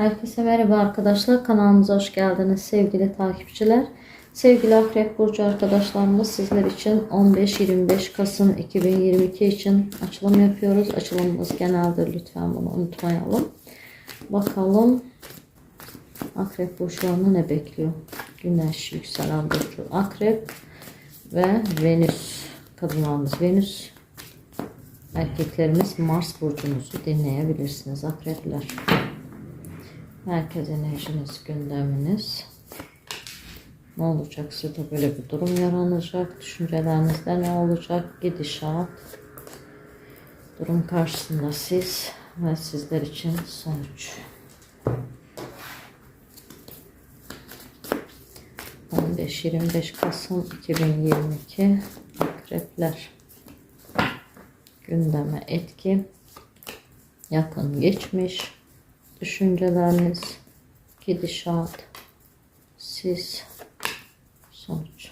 Herkese merhaba arkadaşlar. Kanalımıza hoş geldiniz sevgili takipçiler. Sevgili Akrep Burcu arkadaşlarımız sizler için 15-25 Kasım 2022 için açılım yapıyoruz. Açılımımız geneldir. Lütfen bunu unutmayalım. Bakalım Akrep Burçlarını ne bekliyor? Güneş, yükselen Burcu Akrep ve Venüs. Kadınlarımız Venüs. Erkeklerimiz Mars burcunuzu dinleyebilirsiniz akrepler. Merkez enerjiniz, gündeminiz. Ne olacak size böyle bir durum yaranacak. Düşüncelerinizde ne olacak? Gidişat. Durum karşısında siz ve sizler için sonuç. 15-25 Kasım 2022 Akrepler gündeme etki yakın geçmiş düşünceleriniz gidişat siz sonuç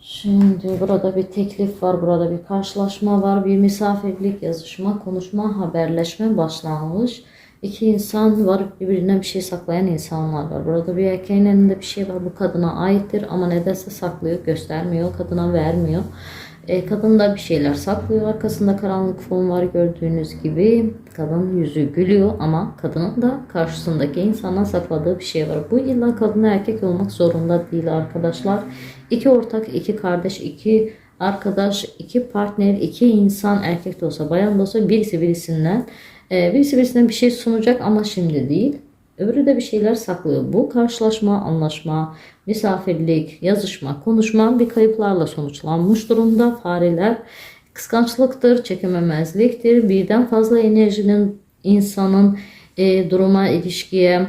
Şimdi burada bir teklif var, burada bir karşılaşma var, bir misafirlik, yazışma, konuşma, haberleşme, başlangıç. İki insan var, birbirinden bir şey saklayan insanlar var. Burada bir erkeğin elinde bir şey var, bu kadına aittir ama nedense saklıyor, göstermiyor, kadına vermiyor. E, kadın da bir şeyler saklıyor. Arkasında karanlık fon var gördüğünüz gibi. Kadın yüzü gülüyor ama kadının da karşısındaki insana sakladığı bir şey var. Bu illa kadın erkek olmak zorunda değil arkadaşlar. İki ortak, iki kardeş, iki arkadaş, iki partner, iki insan erkek de olsa bayan da olsa birisi birisinden e, birisi birisinden bir şey sunacak ama şimdi değil. Öbürü de bir şeyler saklıyor. Bu karşılaşma, anlaşma, misafirlik, yazışma, konuşma bir kayıplarla sonuçlanmış durumda. Fareler kıskançlıktır, çekememezliktir. Birden fazla enerjinin insanın e, duruma, ilişkiye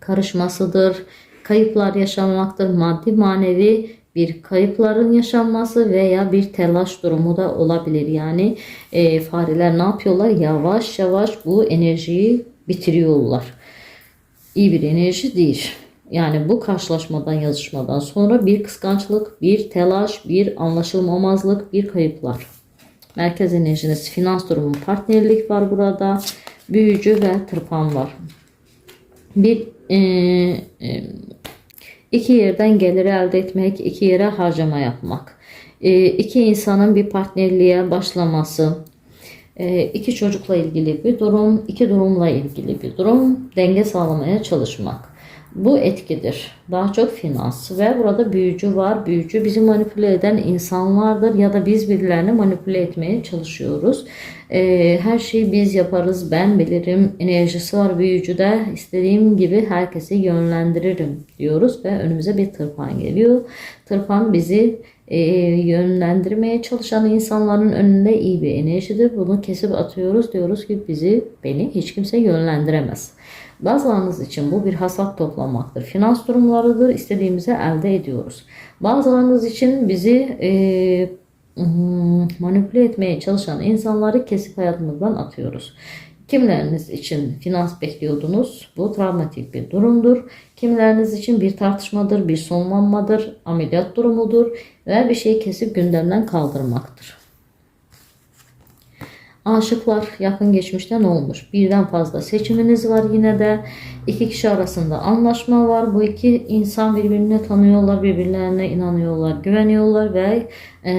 karışmasıdır. Kayıplar yaşanmaktır. Maddi manevi bir kayıpların yaşanması veya bir telaş durumu da olabilir. Yani e, fareler ne yapıyorlar? Yavaş yavaş bu enerjiyi bitiriyorlar. İyi bir enerji değil. Yani bu karşılaşmadan, yazışmadan sonra bir kıskançlık, bir telaş, bir anlaşılmamazlık, bir kayıplar. Merkez enerjiniz, finans durumu, partnerlik var burada. Büyücü ve tırpan var. Bir e, e, iki yerden gelir elde etmek, iki yere harcama yapmak. E, iki insanın bir partnerliğe başlaması, iki çocukla ilgili bir durum, iki durumla ilgili bir durum, denge sağlamaya çalışmak. Bu etkidir. Daha çok finans ve burada büyücü var. Büyücü bizi manipüle eden insanlardır ya da biz birilerini manipüle etmeye çalışıyoruz. Ee, her şeyi biz yaparız, ben bilirim enerjisi var büyücüde. İstediğim gibi herkesi yönlendiririm diyoruz ve önümüze bir tırpan geliyor. Tırpan bizi e, yönlendirmeye çalışan insanların önünde iyi bir enerjidir. Bunu kesip atıyoruz. Diyoruz ki bizi, beni hiç kimse yönlendiremez. Bazılarınız için bu bir hasat toplamaktır. Finans durumlarıdır. İstediğimizi elde ediyoruz. Bazılarınız için bizi e, manipüle etmeye çalışan insanları kesip hayatımızdan atıyoruz. Kimleriniz için finans bekliyordunuz? Bu travmatik bir durumdur. Kimleriniz için bir tartışmadır, bir sonlanmadır, ameliyat durumudur ve bir şeyi kesip gündemden kaldırmaktır. Aşıklar yakın geçmişte ne olmuş? Birden fazla seçiminiz var yine de. iki kişi arasında anlaşma var. Bu iki insan birbirini tanıyorlar, birbirlerine inanıyorlar, güveniyorlar ve e,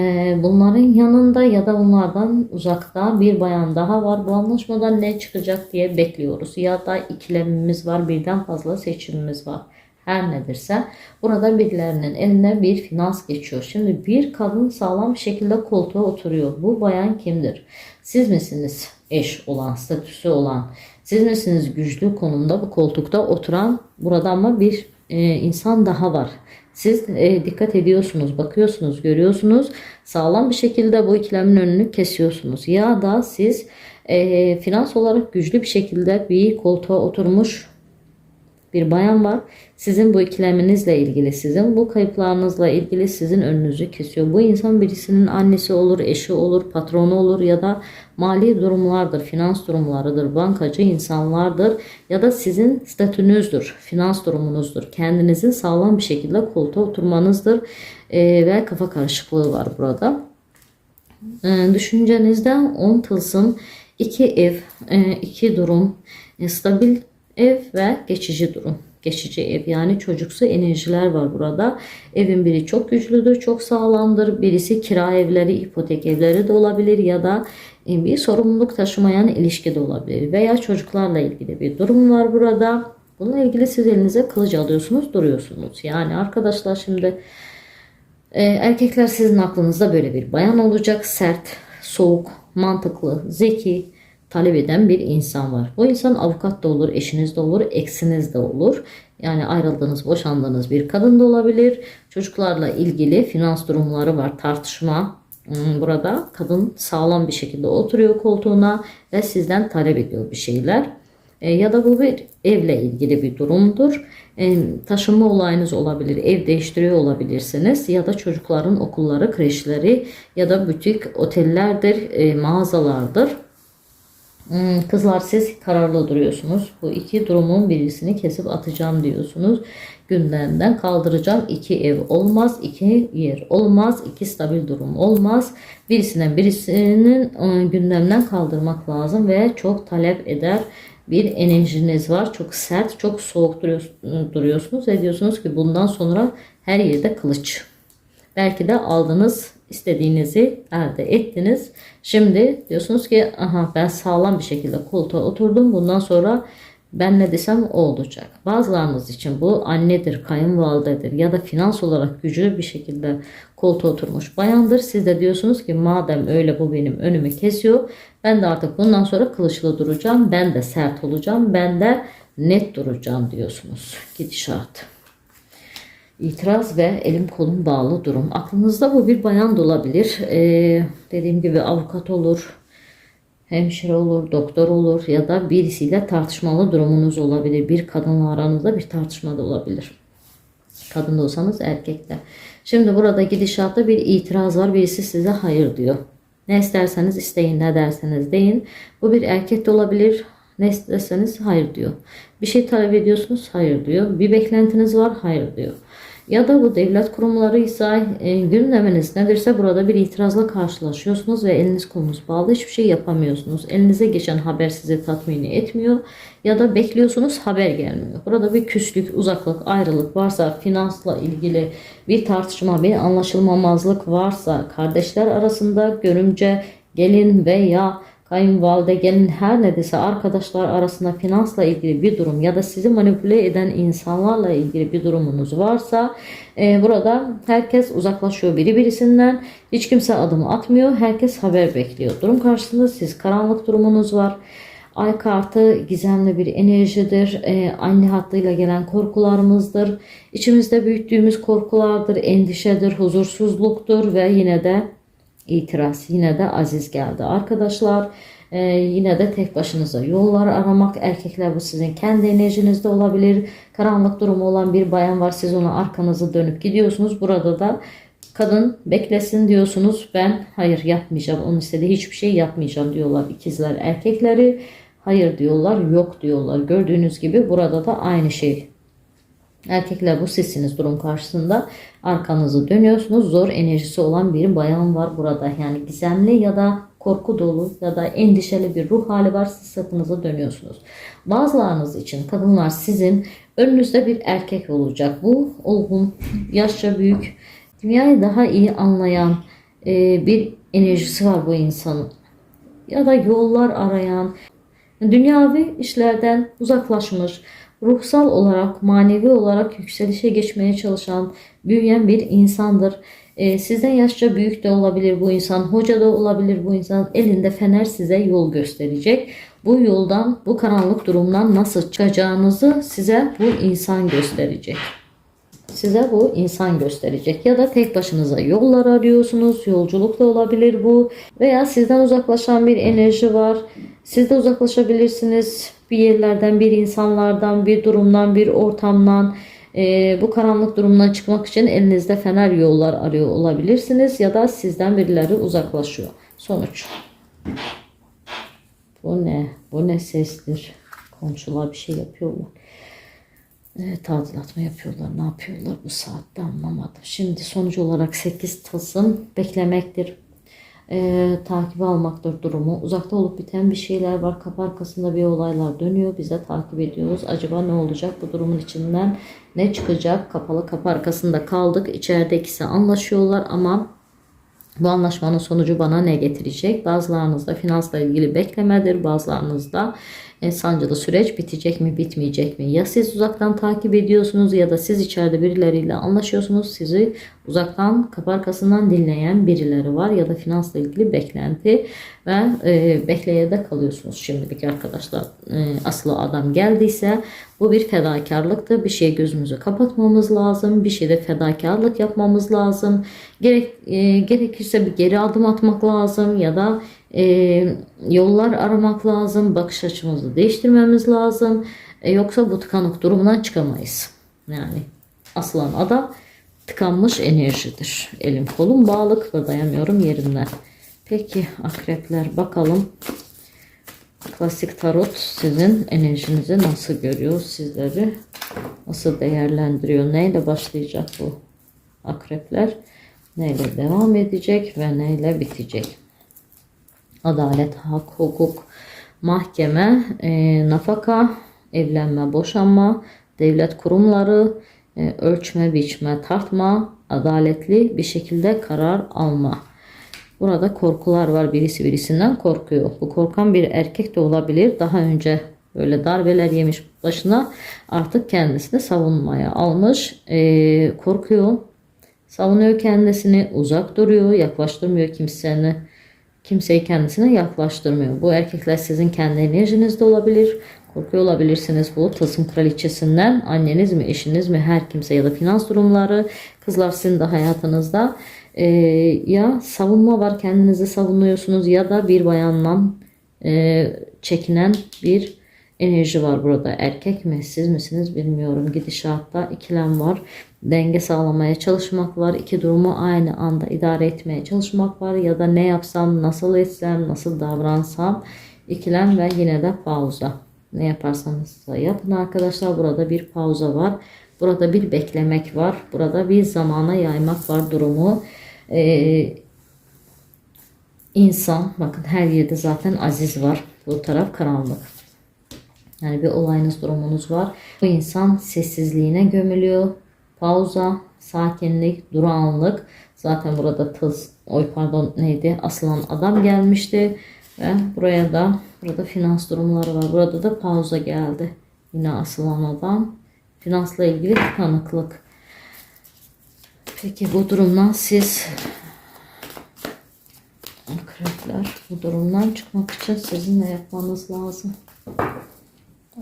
bunların yanında ya da bunlardan uzakta bir bayan daha var. Bu anlaşmadan ne çıkacak diye bekliyoruz. Ya da ikilemimiz var, birden fazla seçimimiz var her nedirse burada birilerinin eline bir finans geçiyor. Şimdi bir kadın sağlam bir şekilde koltuğa oturuyor. Bu bayan kimdir? Siz misiniz eş olan, statüsü olan? Siz misiniz güçlü konumda bu koltukta oturan? Burada ama bir e, insan daha var. Siz e, dikkat ediyorsunuz, bakıyorsunuz, görüyorsunuz. Sağlam bir şekilde bu ikilemin önünü kesiyorsunuz. Ya da siz e, finans olarak güçlü bir şekilde bir koltuğa oturmuş bir bayan var. Sizin bu ikileminizle ilgili, sizin bu kayıplarınızla ilgili sizin önünüzü kesiyor. Bu insan birisinin annesi olur, eşi olur, patronu olur ya da mali durumlardır, finans durumlarıdır, bankacı insanlardır ya da sizin statünüzdür, finans durumunuzdur. Kendinizin sağlam bir şekilde koltuğa oturmanızdır ee, ve kafa karışıklığı var burada. Ee, düşüncenizde 10 tılsım iki ev, e, iki durum, e, stabil ev ve geçici durum. Geçici ev yani çocuksu enerjiler var burada. Evin biri çok güçlüdür, çok sağlamdır. Birisi kira evleri, ipotek evleri de olabilir ya da e, bir sorumluluk taşımayan ilişki de olabilir. Veya çocuklarla ilgili bir durum var burada. Bununla ilgili siz elinize kılıç alıyorsunuz, duruyorsunuz. Yani arkadaşlar şimdi e, erkekler sizin aklınızda böyle bir bayan olacak. Sert, soğuk, mantıklı, zeki, talep eden bir insan var. Bu insan avukat da olur, eşiniz de olur, eksiniz de olur. Yani ayrıldığınız, boşandığınız bir kadın da olabilir. Çocuklarla ilgili finans durumları var, tartışma. Hmm, Burada kadın sağlam bir şekilde oturuyor koltuğuna ve sizden talep ediyor bir şeyler. E, ya da bu bir evle ilgili bir durumdur. E, taşınma olayınız olabilir, ev değiştiriyor olabilirsiniz ya da çocukların okulları, kreşleri ya da butik otellerdir, e, mağazalardır. Hmm, Kızlar siz kararlı duruyorsunuz. Bu iki durumun birisini kesip atacağım diyorsunuz. Gündemden kaldıracağım. İki ev olmaz, iki yer olmaz, iki stabil durum olmaz. Birisinden birisinin e, gündemden kaldırmak lazım ve çok talep eder bir enerjiniz var. Çok sert, çok soğuk duruyorsunuz, ve diyorsunuz ki bundan sonra her yerde kılıç. Belki de aldınız istediğinizi elde ettiniz. Şimdi diyorsunuz ki aha ben sağlam bir şekilde koltuğa oturdum. Bundan sonra ben ne desem olacak. Bazılarınız için bu annedir, kayınvalidedir ya da finans olarak güçlü bir şekilde koltuğa oturmuş bayandır. Siz de diyorsunuz ki madem öyle bu benim önümü kesiyor. Ben de artık bundan sonra kılıçlı duracağım. Ben de sert olacağım. Ben de net duracağım diyorsunuz. Gidişat. İtiraz ve elim kolum bağlı durum. Aklınızda bu bir bayan da olabilir. Ee, dediğim gibi avukat olur, hemşire olur, doktor olur ya da birisiyle tartışmalı durumunuz olabilir. Bir kadınla aranızda bir tartışma da olabilir. Kadın da olsanız erkek de. Şimdi burada gidişatta bir itiraz var. Birisi size hayır diyor. Ne isterseniz isteyin, ne derseniz deyin. Bu bir erkek de olabilir. Ne isterseniz hayır diyor. Bir şey talep ediyorsunuz, hayır diyor. Bir beklentiniz var, hayır diyor. Ya da bu devlet kurumlarıysa e, gündeminiz nedirse burada bir itirazla karşılaşıyorsunuz ve eliniz kolunuz bağlı hiçbir şey yapamıyorsunuz. Elinize geçen haber sizi tatmin etmiyor ya da bekliyorsunuz haber gelmiyor. Burada bir küslük, uzaklık, ayrılık varsa finansla ilgili bir tartışma, bir anlaşılmamazlık varsa kardeşler arasında görümce, gelin veya kayınvalide, gelin her ne dese arkadaşlar arasında finansla ilgili bir durum ya da sizi manipüle eden insanlarla ilgili bir durumunuz varsa e, burada herkes uzaklaşıyor biri birisinden. Hiç kimse adım atmıyor. Herkes haber bekliyor. Durum karşısında siz karanlık durumunuz var. Ay kartı gizemli bir enerjidir. Ee, anne hattıyla gelen korkularımızdır. İçimizde büyüttüğümüz korkulardır, endişedir, huzursuzluktur ve yine de itiraz. Yine de aziz geldi. Arkadaşlar e, yine de tek başınıza yollar aramak. Erkekler bu sizin kendi enerjinizde olabilir. Karanlık durumu olan bir bayan var. Siz ona arkanızı dönüp gidiyorsunuz. Burada da kadın beklesin diyorsunuz. Ben hayır yapmayacağım. Onun istediği hiçbir şey yapmayacağım diyorlar ikizler erkekleri. Hayır diyorlar, yok diyorlar. Gördüğünüz gibi burada da aynı şey Erkekler bu sizsiniz durum karşısında. Arkanızı dönüyorsunuz. Zor enerjisi olan bir bayan var burada. Yani gizemli ya da korku dolu ya da endişeli bir ruh hali var. Siz sırtınıza dönüyorsunuz. Bazılarınız için kadınlar sizin önünüzde bir erkek olacak. Bu olgun, yaşça büyük, dünyayı daha iyi anlayan e, bir enerjisi var bu insanın. Ya da yollar arayan, dünyavi işlerden uzaklaşmış, ruhsal olarak, manevi olarak yükselişe geçmeye çalışan, büyüyen bir insandır. Ee, sizden yaşça büyük de olabilir bu insan, hoca da olabilir bu insan. Elinde fener size yol gösterecek. Bu yoldan, bu karanlık durumdan nasıl çıkacağınızı size bu insan gösterecek. Size bu insan gösterecek ya da tek başınıza yollar arıyorsunuz. Yolculuk da olabilir bu veya sizden uzaklaşan bir enerji var. Siz de uzaklaşabilirsiniz bir yerlerden, bir insanlardan, bir durumdan, bir ortamdan. Ee, bu karanlık durumdan çıkmak için elinizde fener yollar arıyor olabilirsiniz ya da sizden birileri uzaklaşıyor. Sonuç. Bu ne? Bu ne sestir? Komşular bir şey yapıyorlar. E, tadilat mı yapıyorlar? Ne yapıyorlar bu saatte anlamadım. Şimdi sonuç olarak 8 tasım beklemektir. E, takip almaktır durumu. Uzakta olup biten bir şeyler var. Kapı arkasında bir olaylar dönüyor. Biz de takip ediyoruz. Acaba ne olacak bu durumun içinden? Ne çıkacak? Kapalı kapı arkasında kaldık. İçeride ikisi anlaşıyorlar ama bu anlaşmanın sonucu bana ne getirecek? Bazılarınızda finansla ilgili beklemedir. Bazılarınızda e, sancılı süreç bitecek mi bitmeyecek mi? Ya siz uzaktan takip ediyorsunuz ya da siz içeride birileriyle anlaşıyorsunuz. Sizi uzaktan kapı arkasından dinleyen birileri var ya da finansla ilgili beklenti ve e, bekleye de kalıyorsunuz şimdilik arkadaşlar. E, aslı adam geldiyse bu bir fedakarlıktır. Bir şey gözümüzü kapatmamız lazım. Bir şeyde fedakarlık yapmamız lazım. Gerek e, gerekirse bir geri adım atmak lazım ya da e, yollar aramak lazım. Bakış açımızı değiştirmemiz lazım. E, yoksa bu tıkanık durumundan çıkamayız. Yani aslan adam tıkanmış enerjidir. Elim kolum bağlı kıpırdayamıyorum yerimden. Peki akrepler bakalım. Klasik tarot sizin enerjinizi nasıl görüyor? Sizleri nasıl değerlendiriyor? Neyle başlayacak bu akrepler? Neyle devam edecek ve neyle bitecek? Adalet, hak, hukuk, mahkeme, e, nafaka, evlenme, boşanma, devlet kurumları, e, ölçme, biçme, tartma, adaletli bir şekilde karar alma. Burada korkular var. Birisi birisinden korkuyor. Bu korkan bir erkek de olabilir. Daha önce böyle darbeler yemiş başına artık kendisini savunmaya almış. Ee, korkuyor. Savunuyor kendisini. Uzak duruyor. Yaklaştırmıyor kimseni. Kimseyi kendisine yaklaştırmıyor. Bu erkekler sizin kendi enerjinizde olabilir. Korkuyor olabilirsiniz bu tılsım kraliçesinden. Anneniz mi, eşiniz mi, her kimse ya da finans durumları. Kızlar sizin de hayatınızda e, ya savunma var kendinizi savunuyorsunuz ya da bir bayandan e, çekinen bir enerji var burada. Erkek mi siz misiniz bilmiyorum. Gidişatta ikilem var. Denge sağlamaya çalışmak var. İki durumu aynı anda idare etmeye çalışmak var. Ya da ne yapsam, nasıl etsem, nasıl davransam ikilem ve yine de pauza. Ne yaparsanız yapın arkadaşlar. Burada bir pauza var. Burada bir beklemek var. Burada bir zamana yaymak var durumu. Ee, insan bakın her yerde zaten aziz var. Bu taraf karanlık. Yani bir olayınız durumunuz var. Bu insan sessizliğine gömülüyor. Pauza, sakinlik, durağanlık. Zaten burada tız, oy pardon neydi? Aslan adam gelmişti. Ve buraya da burada finans durumları var. Burada da pauza geldi. Yine asılan adam. Finansla ilgili tıkanıklık. Peki bu durumdan siz akrepler bu durumdan çıkmak için sizin ne yapmanız lazım?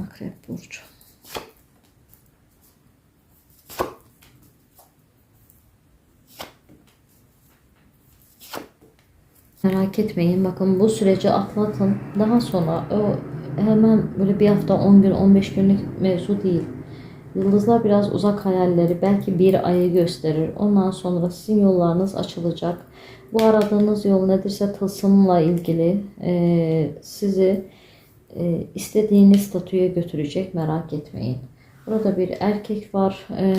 Akrep burcu. Merak etmeyin bakın bu süreci atlatın. Daha sonra o hemen böyle bir hafta 10 gün 15 günlük mevzu değil. Yıldızlar biraz uzak hayalleri belki bir ayı gösterir. Ondan sonra sizin yollarınız açılacak. Bu aradığınız yol nedirse tılsımla ilgili e, sizi e, istediğiniz statüye götürecek merak etmeyin. Burada bir erkek var. E,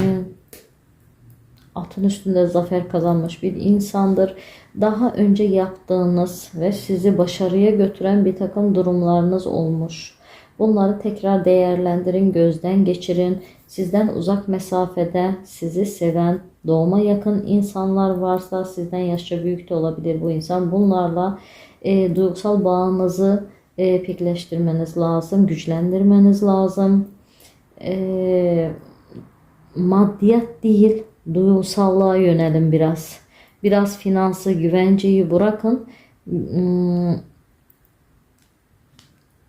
atın üstünde zafer kazanmış bir insandır. Daha önce yaptığınız ve sizi başarıya götüren bir takım durumlarınız olmuş. Bunları tekrar değerlendirin, gözden geçirin. Sizden uzak mesafede sizi seven, doğuma yakın insanlar varsa sizden yaşça büyük de olabilir bu insan. Bunlarla e, duygusal bağınızı e, pekleştirmeniz lazım, güçlendirmeniz lazım. E, maddiyat değil, duygusallığa yönelin biraz. Biraz finansı, güvenceyi bırakın. Hmm,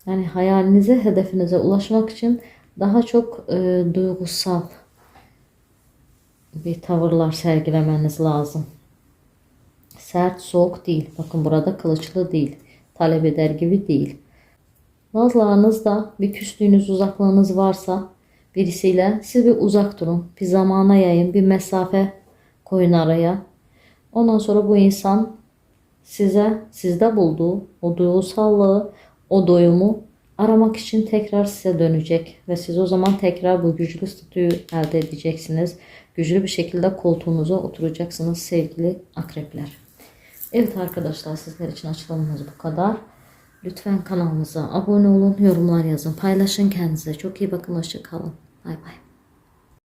yani hayalinize, hedefinize ulaşmak için daha çok e, duygusal bir tavırlar sergilemeniz lazım. Sert, soğuk değil. Bakın burada kılıçlı değil. Talep eder gibi değil. Bazılarınızda bir küslüğünüz, uzaklığınız varsa birisiyle siz bir uzak durun. Bir zamana yayın, bir mesafe koyun araya. Ondan sonra bu insan size, sizde bulduğu o duygusallığı, o doyumu aramak için tekrar size dönecek ve siz o zaman tekrar bu güçlü statüyü elde edeceksiniz. Güçlü bir şekilde koltuğunuza oturacaksınız sevgili akrepler. Evet arkadaşlar sizler için açılımımız bu kadar. Lütfen kanalımıza abone olun, yorumlar yazın, paylaşın kendinize. Çok iyi bakın, hoşça kalın. Bay bay.